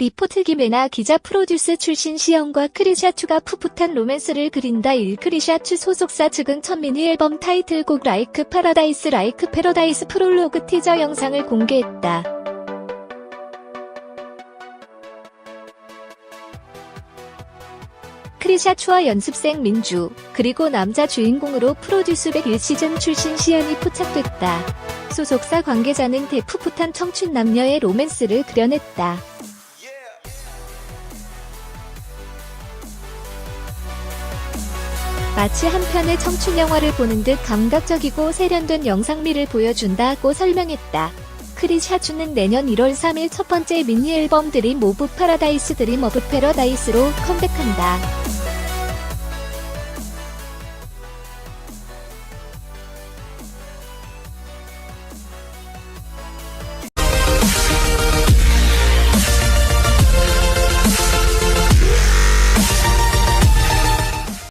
리포트 김혜나 기자 프로듀스 출신 시영과 크리샤추가 풋풋한 로맨스를 그린다 1 크리샤추 소속사 측은 첫 미니 앨범 타이틀곡 라이크 파라다이스 라이크 패러다이스 프롤로그 티저 영상을 공개했다. 크리샤추와 연습생 민주, 그리고 남자 주인공으로 프로듀스 101시즌 출신 시연이 포착됐다. 소속사 관계자는 대풋풋한 청춘 남녀의 로맨스를 그려냈다. 마치 한 편의 청춘 영화를 보는 듯 감각적이고 세련된 영상미를 보여준다고 설명했다. 크리샤추는 내년 1월 3일 첫 번째 미니 앨범 드림 오브 파라다이스 드림 오브 패러다이스로 컴백한다.